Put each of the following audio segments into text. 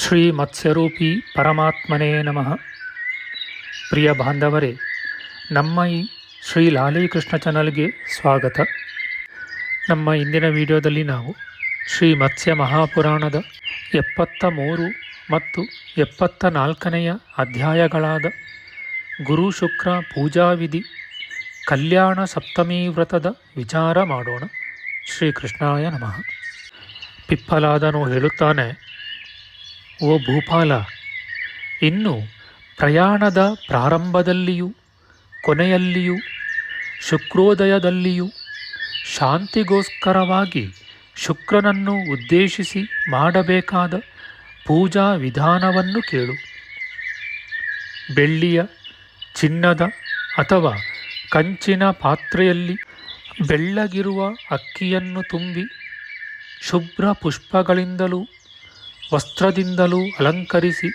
ಶ್ರೀ ಮತ್ಸ್ಯರೂಪಿ ಪರಮಾತ್ಮನೇ ನಮಃ. ಪ್ರಿಯ ಬಾಂಧವರೇ, ನಮ್ಮ ಈ ಶ್ರೀ ಲಾಲೀಕೃಷ್ಣ ಚಾನಲ್ಗೆ ಸ್ವಾಗತ. ನಮ್ಮ ಇಂದಿನ ವಿಡಿಯೋದಲ್ಲಿ ನಾವು ಶ್ರೀ ಮತ್ಸ್ಯ ಮಹಾಪುರಾಣದ ಎಪ್ಪತ್ತ ಮೂರು ಮತ್ತು ಎಪ್ಪತ್ತ ನಾಲ್ಕನೆಯ ಅಧ್ಯಾಯಗಳಾದ ಗುರು ಶುಕ್ರ ಪೂಜಾವಿಧಿ ಕಲ್ಯಾಣ ಸಪ್ತಮಿ ವ್ರತದ ವಿಚಾರ ಮಾಡೋಣ. ಶ್ರೀಕೃಷ್ಣಾಯ ನಮಃ. ಪಿಪ್ಪಲಾದನು ಹೇಳುತ್ತಾನೆ ಓ ಭೂಪಾಲ, ಇನ್ನು ಪ್ರಯಾಣದ ಪ್ರಾರಂಭದಲ್ಲಿಯೂ, ಕೊನೆಯಲ್ಲಿಯೂ, ಶುಕ್ರೋದಯದಲ್ಲಿಯೂ ಶಾಂತಿಗೋಸ್ಕರವಾಗಿ ಶುಕ್ರನನ್ನು ಉದ್ದೇಶಿಸಿ ಮಾಡಬೇಕಾದ ಪೂಜಾ ವಿಧಾನವನ್ನು ಕೇಳು. ಬೆಳ್ಳಿಯ ಚಿನ್ನದ ಅಥವಾ ಕಂಚಿನ ಪಾತ್ರೆಯಲ್ಲಿ ಬೆಳ್ಳಗಿರುವ ಅಕ್ಕಿಯನ್ನು ತುಂಬಿ ಶುಭ್ರ ಪುಷ್ಪಗಳಿಂದಲೂ ವಸ್ತ್ರದಿಂದಲೂ ಅಲಂಕರಿಸಿ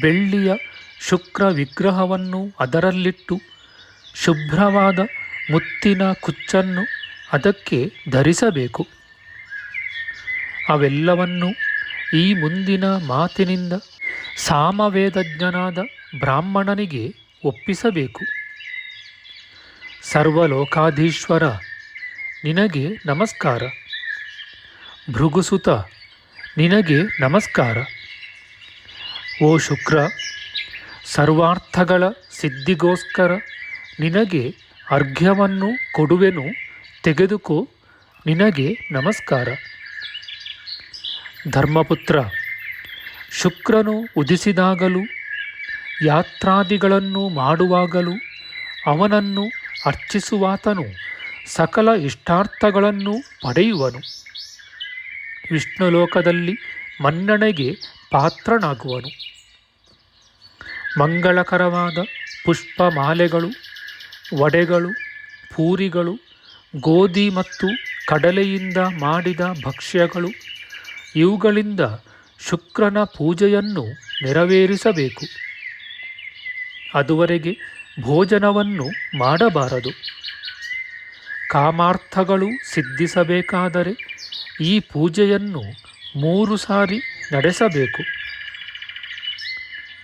ಬೆಳ್ಳಿಯ ಶುಕ್ರ ವಿಗ್ರಹವನ್ನು ಅದರಲ್ಲಿಟ್ಟು ಶುಭ್ರವಾದ ಮುತ್ತಿನ ಕುಚ್ಚನ್ನು ಅದಕ್ಕೆ ಧರಿಸಬೇಕು. ಅವೆಲ್ಲವನ್ನು ಈ ಮುಂದಿನ ಮಾತಿನಿಂದ ಸಾಮವೇದಜ್ಞನಾದ ಬ್ರಾಹ್ಮಣನಿಗೆ ಒಪ್ಪಿಸಬೇಕು. ಸರ್ವಲೋಕಾಧೀಶ್ವರ, ನಿನಗೆ ನಮಸ್ಕಾರ. ಭೃಗುಸುತ ನಿನಗೆ ನಮಸ್ಕಾರ. ಓ ಶುಕ್ರ, ಸರ್ವಾರ್ಥಗಳ ಸಿದ್ಧಿಗೋಸ್ಕರ ನಿನಗೆ ಅರ್ಘ್ಯವನ್ನು ಕೊಡುವೆನು, ತೆಗೆದುಕೋ, ನಿನಗೆ ನಮಸ್ಕಾರ. ಧರ್ಮಪುತ್ರ, ಶುಕ್ರನು ಉದಿಸಿದಾಗಲೂ, ಯಾತ್ರಾದಿಗಳನ್ನು ಮಾಡುವಾಗಲೂ, ಅವನನ್ನು ಅರ್ಚಿಸುವಾತನು, ಸಕಲ ಇಷ್ಟಾರ್ಥಗಳನ್ನು ಪಡೆಯುವನು. ವಿಷ್ಣುಲೋಕದಲ್ಲಿ ಮನ್ನಣೆಗೆ ಪಾತ್ರನಾಗುವನು. ಮಂಗಳಕರವಾದ ಪುಷ್ಪಮಾಲೆಗಳು, ವಡೆಗಳು, ಪೂರಿಗಳು, ಗೋಧಿ ಮತ್ತು ಕಡಲೆಯಿಂದ ಮಾಡಿದ ಭಕ್ಷ್ಯಗಳು, ಇವುಗಳಿಂದ ಶುಕ್ರನ ಪೂಜೆಯನ್ನು ನೆರವೇರಿಸಬೇಕು. ಅದುವರೆಗೆ ಭೋಜನವನ್ನು ಮಾಡಬಾರದು. ಕಾಮಾರ್ಥಗಳು ಸಿದ್ಧಿಸಬೇಕಾದರೆ ಈ ಪೂಜೆಯನ್ನು ಮೂರು ಸಾರಿ ನಡೆಸಬೇಕು.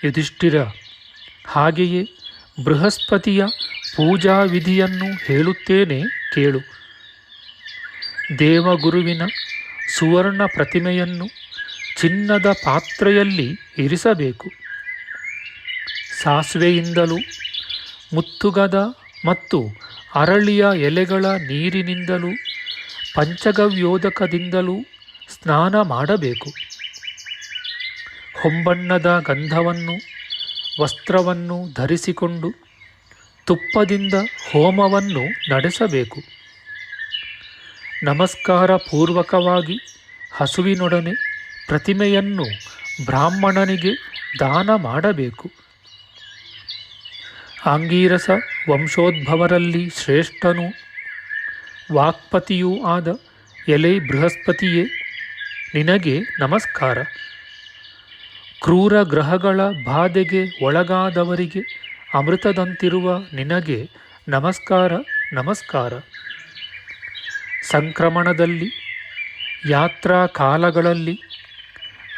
ಯುಧಿಷ್ಠಿರ, ಹಾಗೆಯೇ ಬೃಹಸ್ಪತಿಯ ಪೂಜಾ ವಿಧಿಯನ್ನು ಹೇಳುತ್ತೇನೆ ಕೇಳು. ದೇವಗುರುವಿನ ಸುವರ್ಣ ಪ್ರತಿಮೆಯನ್ನು ಚಿನ್ನದ ಪಾತ್ರೆಯಲ್ಲಿ ಇರಿಸಬೇಕು. ಸಾಸಿವೆಯಿಂದಲೂ, ಮುತ್ತುಗದ ಮತ್ತು ಅರಳಿಯ ಎಲೆಗಳ ನೀರಿನಿಂದಲೂ ಪಂಚಗವ್ಯೋದಕದಿಂದಲೂ ಸ್ನಾನ ಮಾಡಬೇಕು. ಹೊಂಬಣ್ಣದ ಗಂಧವನ್ನು, ವಸ್ತ್ರವನ್ನು ಧರಿಸಿಕೊಂಡು ತುಪ್ಪದಿಂದ ಹೋಮವನ್ನು ನಡೆಸಬೇಕು. ನಮಸ್ಕಾರ ಪೂರ್ವಕವಾಗಿ ಹಸುವಿನೊಡನೆ ಪ್ರತಿಮೆಯನ್ನು ಬ್ರಾಹ್ಮಣನಿಗೆ ದಾನ ಮಾಡಬೇಕು. ಆಂಗೀರಸ ವಂಶೋದ್ಭವರಲ್ಲಿ ಶ್ರೇಷ್ಠನೂ ವಾಕ್ಪತಿಯೂ ಆದ ಎಲೆ ಬೃಹಸ್ಪತಿಯೇ, ನಿನಗೆ ನಮಸ್ಕಾರ. ಕ್ರೂರ ಗ್ರಹಗಳ ಬಾಧೆಗೆ ಒಳಗಾದವರಿಗೆ ಅಮೃತದಂತಿರುವ ನಿನಗೆ ನಮಸ್ಕಾರ ನಮಸ್ಕಾರ. ಸಂಕ್ರಮಣದಲ್ಲಿ, ಯಾತ್ರಾ ಕಾಲಗಳಲ್ಲಿ,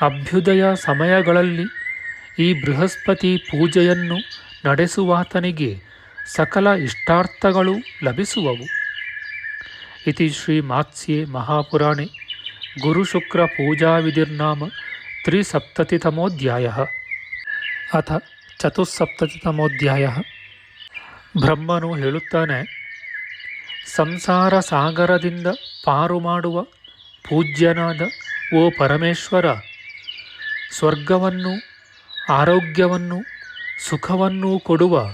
ಅಭ್ಯುದಯ ಸಮಯಗಳಲ್ಲಿ ಈ ಬೃಹಸ್ಪತಿ ಪೂಜೆಯನ್ನು ನಡೆಸುವಾತನಿಗೆ ಸಕಲ ಇಷ್ಟಾರ್ಥಗಳು ಲಭಿಸುವವು. ಮಾತ್ಸ್ಯೆ ಮಹಾಪುರಾಣೆ ಗುರುಶುಕ್ರ ಪೂಜಾವಿಧಿರ್ನಾಮ ತ್ರಿಸಪ್ತತಿತಮೋಧ್ಯಾಯ ಅಥ ಚತುಸ್ಸಪ್ತತಿತಮೋಧ್ಯಾಯ ಬ್ರಹ್ಮನು ಹೇಳುತ್ತಾನೆ ಸಂಸಾರ ಸಾಗರದಿಂದ ಪಾರು ಮಾಡುವ ಪೂಜ್ಯನಾದ ಓ ಪರಮೇಶ್ವರ, ಸ್ವರ್ಗವನ್ನು ಆರೋಗ್ಯವನ್ನು ಸುಖವನ್ನು ಕೊಡುವ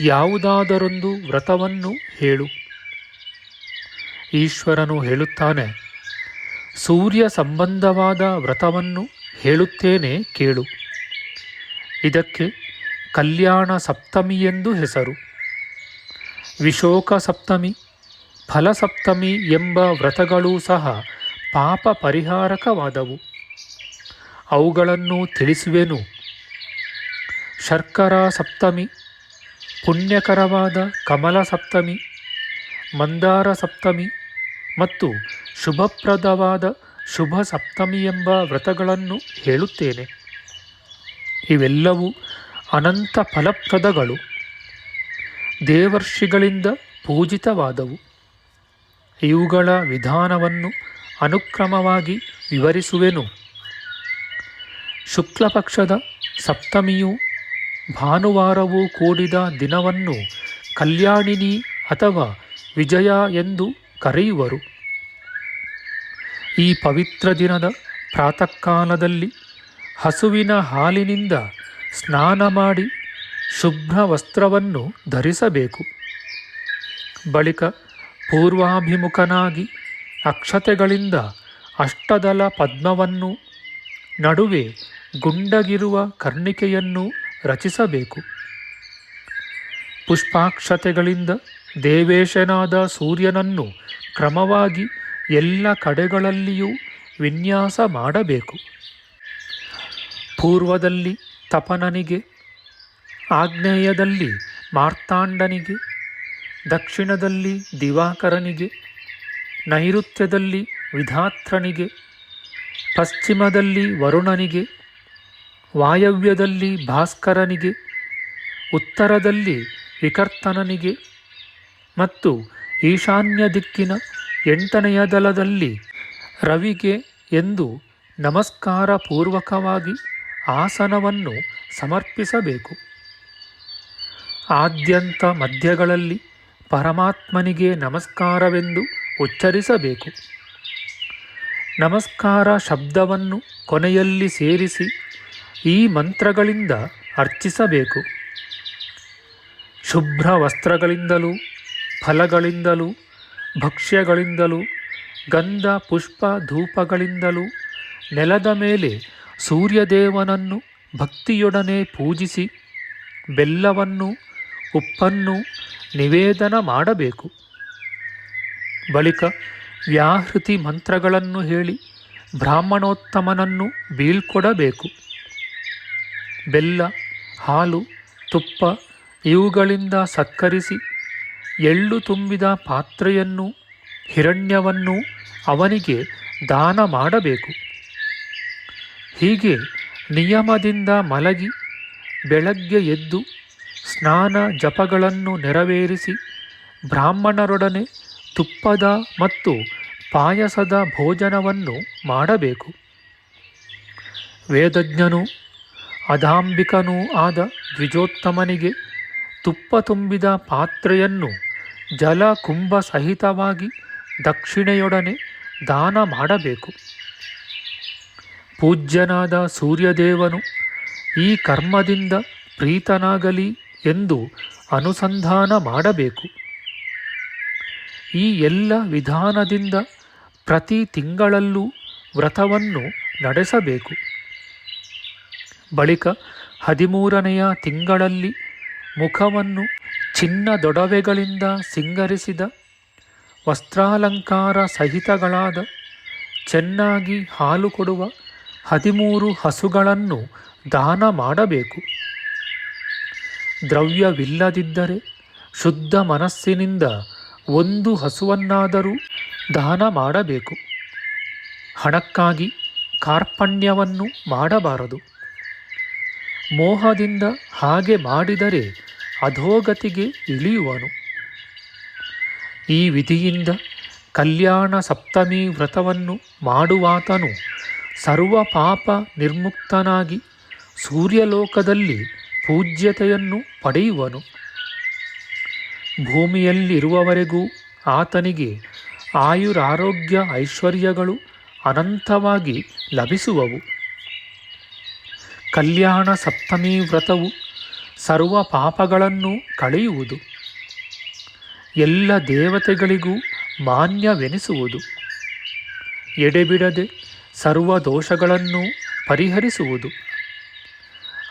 ಯಾವುದಾದರೊಂದು ವ್ರತವನ್ನು ಹೇಳು. ಈಶ್ವರನು ಹೇಳುತ್ತಾನೆ, ಸೂರ್ಯ ಸಂಬಂಧವಾದ ವ್ರತವನ್ನು ಹೇಳುತ್ತೇನೆ ಕೇಳು. ಇದಕ್ಕೆ ಕಲ್ಯಾಣ ಸಪ್ತಮಿ ಎಂದು ಹೆಸರು. ವಿಶೋಕ ಸಪ್ತಮಿ ಫಲಸಪ್ತಮಿ ಎಂಬ ವ್ರತಗಳೂ ಸಹ ಪಾಪ ಪರಿಹಾರಕವಾದವು. ಅವುಗಳನ್ನು ತಿಳಿಸುವೆನು. ಶರ್ಕರ ಸಪ್ತಮಿ, ಪುಣ್ಯಕರವಾದ ಕಮಲ ಸಪ್ತಮಿ, ಮಂದಾರ ಸಪ್ತಮಿ ಮತ್ತು ಶುಭಪ್ರದವಾದ ಶುಭ ಸಪ್ತಮಿ ಎಂಬ ವ್ರತಗಳನ್ನು ಹೇಳುತ್ತೇನೆ. ಇವೆಲ್ಲವೂ ಅನಂತ ಫಲಪ್ರದಗಳು. ದೇವರ್ಷಿಗಳಿಂದ ಪೂಜಿತವಾದವು. ಇವುಗಳ ವಿಧಾನವನ್ನು ಅನುಕ್ರಮವಾಗಿ ವಿವರಿಸುವೆನು. ಶುಕ್ಲಪಕ್ಷದ ಸಪ್ತಮಿಯು ಭಾನುವಾರವೂ ಕೂಡಿದ ದಿನವನ್ನು ಕಲ್ಯಾಣಿನಿ ಅಥವಾ ವಿಜಯ ಎಂದು ಕರೆಯುವರು. ಈ ಪವಿತ್ರ ದಿನದ ಪ್ರಾತಃಕಾಲದಲ್ಲಿ ಹಸುವಿನ ಹಾಲಿನಿಂದ ಸ್ನಾನ ಮಾಡಿ ಶುಭ್ರ ವಸ್ತ್ರವನ್ನು ಧರಿಸಬೇಕು. ಬಳಿಕ ಪೂರ್ವಾಭಿಮುಖನಾಗಿ ಅಕ್ಷತೆಗಳಿಂದ ಅಷ್ಟದಲ ಪದ್ಮವನ್ನು, ನಡುವೆ ಗುಂಡಗಿರುವ ಕರ್ಣಿಕೆಯನ್ನು ರಚಿಸಬೇಕು. ಪುಷ್ಪಾಕ್ಷತೆಗಳಿಂದ ದೇವೇಶನಾದ ಸೂರ್ಯನನ್ನು ಕ್ರಮವಾಗಿ ಎಲ್ಲ ಕಡೆಗಳಲ್ಲಿಯೂ ವಿನ್ಯಾಸ ಮಾಡಬೇಕು. ಪೂರ್ವದಲ್ಲಿ ತಪನನಿಗೆ, ಆಗ್ನೇಯದಲ್ಲಿ ಮಾರ್ತಾಂಡನಿಗೆ, ದಕ್ಷಿಣದಲ್ಲಿ ದಿವಾಕರನಿಗೆ, ನೈಋತ್ಯದಲ್ಲಿ ವಿಧಾತ್ರನಿಗೆ, ಪಶ್ಚಿಮದಲ್ಲಿ ವರುಣನಿಗೆ, ವಾಯವ್ಯದಲ್ಲಿ ಭಾಸ್ಕರನಿಗೆ, ಉತ್ತರದಲ್ಲಿ ವಿಕರ್ತನನಿಗೆ ಮತ್ತು ಈಶಾನ್ಯ ದಿಕ್ಕಿನ ಎಂಟನೆಯ ದಲದಲ್ಲಿ ರವಿಗೆ ಎಂದು ನಮಸ್ಕಾರ ಪೂರ್ವಕವಾಗಿ ಆಸನವನ್ನು ಸಮರ್ಪಿಸಬೇಕು. ಆದ್ಯಂತ ಮಧ್ಯಗಳಲ್ಲಿ ಪರಮಾತ್ಮನಿಗೆ ನಮಸ್ಕಾರವೆಂದು ಉಚ್ಚರಿಸಬೇಕು. ನಮಸ್ಕಾರ ಶಬ್ದವನ್ನು ಕೊನೆಯಲ್ಲಿ ಸೇರಿಸಿ ಈ ಮಂತ್ರಗಳಿಂದ ಅರ್ಚಿಸಬೇಕು. ಶುಭ್ರ ವಸ್ತ್ರಗಳಿಂದಲೂ ಫಲಗಳಿಂದಲೂ, ಭಕ್ಷ್ಯಗಳಿಂದಲೂ, ಗಂಧ, ಪುಷ್ಪ, ಧೂಪಗಳಿಂದಲೂ ನೆಲದ ಮೇಲೆ ಸೂರ್ಯದೇವನನ್ನು ಭಕ್ತಿಯೊಡನೆ ಪೂಜಿಸಿ ಬೆಲ್ಲವನ್ನು, ಉಪ್ಪನ್ನು ನಿವೇದನ ಮಾಡಬೇಕು. ಬಳಿಕ ವ್ಯಾಹೃತಿ ಮಂತ್ರಗಳನ್ನು ಹೇಳಿ ಬ್ರಾಹ್ಮಣೋತ್ತಮನನ್ನು ಬೀಳ್ಕೊಡಬೇಕು. ಬೆಲ್ಲ, ಹಾಲು, ತುಪ್ಪ ಇವುಗಳಿಂದ ಸತ್ಕರಿಸಿ ಎಳ್ಳು ತುಂಬಿದ ಪಾತ್ರೆಯನ್ನು, ಹಿರಣ್ಯವನ್ನು ಅವನಿಗೆ ದಾನ ಮಾಡಬೇಕು. ಹೀಗೆ ನಿಯಮದಿಂದ ಮಲಗಿ ಬೆಳಗ್ಗೆ ಎದ್ದು ಸ್ನಾನ ಜಪಗಳನ್ನು ನೆರವೇರಿಸಿ ಬ್ರಾಹ್ಮಣರೊಡನೆ ತುಪ್ಪದ ಮತ್ತು ಪಾಯಸದ ಭೋಜನವನ್ನು ಮಾಡಬೇಕು. ವೇದಜ್ಞನೂ ಅದಾಂಬಿಕನೂ ಆದ ದ್ವಿಜೋತ್ತಮನಿಗೆ ತುಪ್ಪ ತುಂಬಿದ ಪಾತ್ರೆಯನ್ನು ಜಲ ಕುಂಭ ಸಹಿತವಾಗಿ ದಕ್ಷಿಣೆಯೊಡನೆ ದಾನ ಮಾಡಬೇಕು. ಪೂಜ್ಯನಾದ ಸೂರ್ಯದೇವನು ಈ ಕರ್ಮದಿಂದ ಪ್ರೀತನಾಗಲಿ ಎಂದು ಅನುಸಂಧಾನ ಮಾಡಬೇಕು. ಈ ಎಲ್ಲ ವಿಧಾನದಿಂದ ಪ್ರತಿ ತಿಂಗಳಲ್ಲೂ ವ್ರತವನ್ನು ನಡೆಸಬೇಕು. ಬಳಿಕ ಹದಿಮೂರನೆಯ ತಿಂಗಳಲ್ಲಿ ಮುಖವನ್ನು ಚಿನ್ನದೊಡವೆಗಳಿಂದ ಸಿಂಗರಿಸಿದ, ವಸ್ತ್ರಾಲಂಕಾರ ಸಹಿತಗಳಾದ, ಚೆನ್ನಾಗಿ ಹಾಲು ಕೊಡುವ ಹದಿಮೂರು ಹಸುಗಳನ್ನು ದಾನ ಮಾಡಬೇಕು. ದ್ರವ್ಯವಿಲ್ಲದಿದ್ದರೆ ಶುದ್ಧ ಮನಸ್ಸಿನಿಂದ ಒಂದು ಹಸುವನ್ನಾದರೂ ದಾನ ಮಾಡಬೇಕು. ಹಣಕ್ಕಾಗಿ ಕಾರ್ಪಣ್ಯವನ್ನು ಮಾಡಬಾರದು. ಮೋಹದಿಂದ ಹಾಗೆ ಮಾಡಿದರೆ ಅಧೋಗತಿಗೆ ಇಳಿಯುವನು. ಈ ವಿಧಿಯಿಂದ ಕಲ್ಯಾಣ ಸಪ್ತಮಿ ವ್ರತವನ್ನು ಮಾಡುವಾತನು ಸರ್ವ ಪಾಪ ನಿರ್ಮುಕ್ತನಾಗಿ ಸೂರ್ಯಲೋಕದಲ್ಲಿ ಪೂಜ್ಯತೆಯನ್ನು ಪಡೆಯುವನು. ಭೂಮಿಯಲ್ಲಿರುವವರೆಗೂ ಆತನಿಗೆ ಆಯುರಾರೋಗ್ಯ ಐಶ್ವರ್ಯಗಳು ಅನಂತವಾಗಿ ಲಭಿಸುವವು. ಕಲ್ಯಾಣ ಸಪ್ತಮಿ ವ್ರತವು ಸರ್ವ ಪಾಪಗಳನ್ನು ಕಳೆಯುವುದು. ಎಲ್ಲ ದೇವತೆಗಳಿಗೂ ಮಾನ್ಯವೆನಿಸುವುದು. ಎಡೆಬಿಡದೆ ಸರ್ವ ದೋಷಗಳನ್ನು ಪರಿಹರಿಸುವುದು.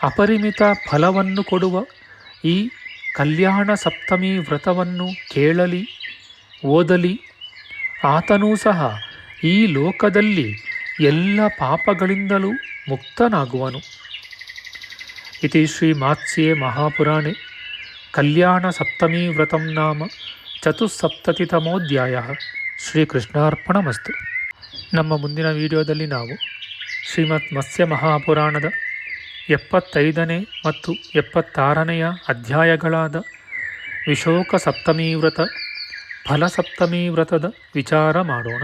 ಅಪರಿಮಿತ ಫಲವನ್ನು ಕೊಡುವ ಈ ಕಲ್ಯಾಣ ಸಪ್ತಮಿ ವ್ರತವನ್ನು ಕೇಳಲಿ, ಓದಲಿ. ಆತನೂ ಸಹ ಈ ಲೋಕದಲ್ಲಿ ಎಲ್ಲ ಪಾಪಗಳಿಂದಲೂ ಮುಕ್ತನಾಗುವನು. ಇತಿ ಶ್ರೀ ಮಾತ್ಸ್ಯೆ ಮಹಾಪುರಾಣೆ ಕಲ್ಯಾಣ ಸಪ್ತಮಿ ವ್ರತಂ ನಾಮ ಚತುಸ್ಸಪ್ತತಿತಮೋಧ್ಯಾಯ ಶ್ರೀಕೃಷ್ಣಾರ್ಪಣಮಸ್ತು ನಮ್ಮ ಮುಂದಿನ ವಿಡಿಯೋದಲ್ಲಿ ನಾವು ಶ್ರೀಮತ್ ಮತ್ಸ್ಯ ಮಹಾಪುರಾಣದ ಎಪ್ಪತ್ತೈದನೇ ಮತ್ತು ಎಪ್ಪತ್ತಾರನೆಯ ಅಧ್ಯಾಯಗಳಾದ ವಿಶೋಕ ಸಪ್ತಮೀ ವ್ರತ, ಫಲಸಪ್ತಮೀ ವ್ರತದ ವಿಚಾರ ಮಾಡೋಣ.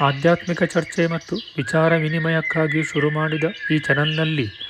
ಆಧ್ಯಾತ್ಮಿಕ ಚರ್ಚೆ ಮತ್ತು ವಿಚಾರ ವಿನಿಮಯಕ್ಕಾಗಿ ಶುರು ಮಾಡಿದ ಈ ಚಾನಲ್ನಲ್ಲಿ